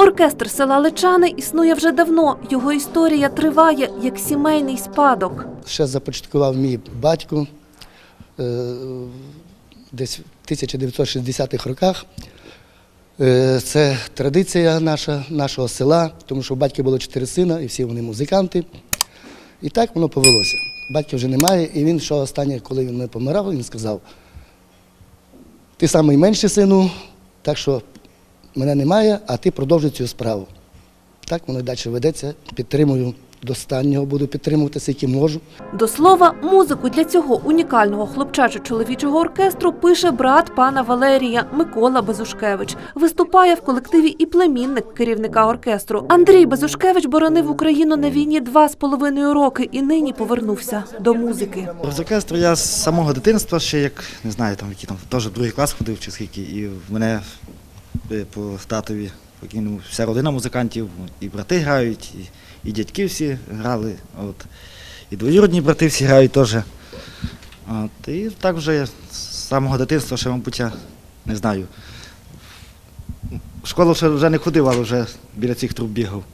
Оркестр села Личани існує вже давно. Його історія триває як сімейний спадок. ще започаткував мій батько е, десь в 1960-х роках. Е, Це традиція наша, нашого села, тому що у батька було чотири сина, і всі вони музиканти. І так воно повелося. Батька вже немає, і він, що останнє, коли він не помирав, він сказав: ти найменший сину, так що мене немає, а ти продовжуй цю справу. Так воно і далі ведеться, підтримую до останнього, буду підтримувати, скільки можу. До слова, музику для цього унікального хлопчачо-чоловічого оркестру пише брат пана Валерія Микола Безушкевич. Виступає в колективі і племінник керівника оркестру. Андрій Безушкевич боронив Україну на війні два з половиною роки і нині повернувся до музики. З оркестру я з самого дитинства ще як не знаю, там який там теж другий клас ходив чи скільки, і в мене по татові покійному вся родина музикантів, і брати грають, і, і дядьки всі грали. От. І двоюродні брати всі грають теж. От. І так вже з самого дитинства, ще, мабуть, я не знаю. В школу вже не ходив, але вже біля цих труб бігав.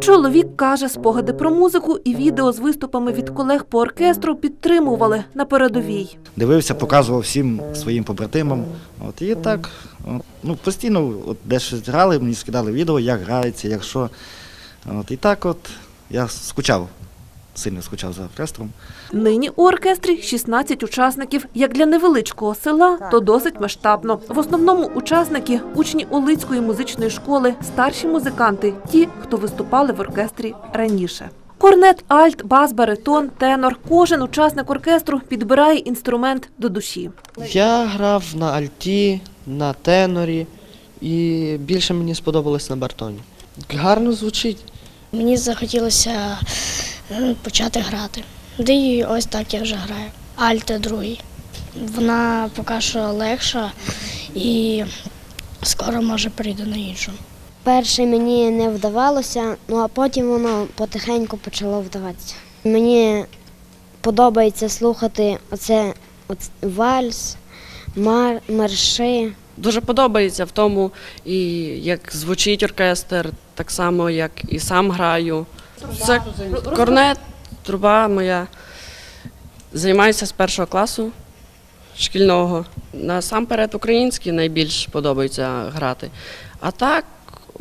Чоловік каже, спогади про музику і відео з виступами від колег по оркестру підтримували на передовій. дивився, показував всім своїм побратимам. От, і так, от, ну, постійно от, де щось грали, мені скидали відео, як грається, як що. От, і так от я скучав, сильно скучав за оркестром. Нині у оркестрі 16 учасників. Як для невеличкого села, то досить масштабно. В основному учасники учні Олицької музичної школи, старші музиканти, ті, хто виступали в оркестрі раніше. Корнет, альт, бас, баритон, тенор. Кожен учасник оркестру підбирає інструмент до душі. Я грав на альті, на тенорі і більше мені сподобалось на бартоні. Гарно звучить. Мені захотілося почати грати. Да і ось так я вже граю. Альта другий. Вона поки що легша і скоро може перейду на іншу. Перше мені не вдавалося, ну а потім воно потихеньку почало вдаватися. Мені подобається слухати оце, оце вальс, мар, марши. Дуже подобається в тому, і як звучить оркестр, так само, як і сам граю. Це корнет, труба моя. Займаюся з першого класу шкільного. Насамперед український найбільш подобається грати. А так,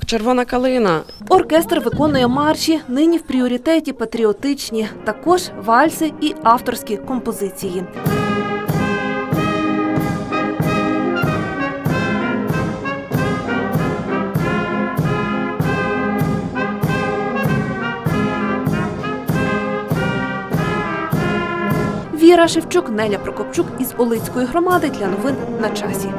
червона калина. Оркестр виконує марші, нині в пріоритеті патріотичні, також вальси і авторські композиції. Віра Шевчук, Неля Прокопчук із Олицької громади для новин на часі.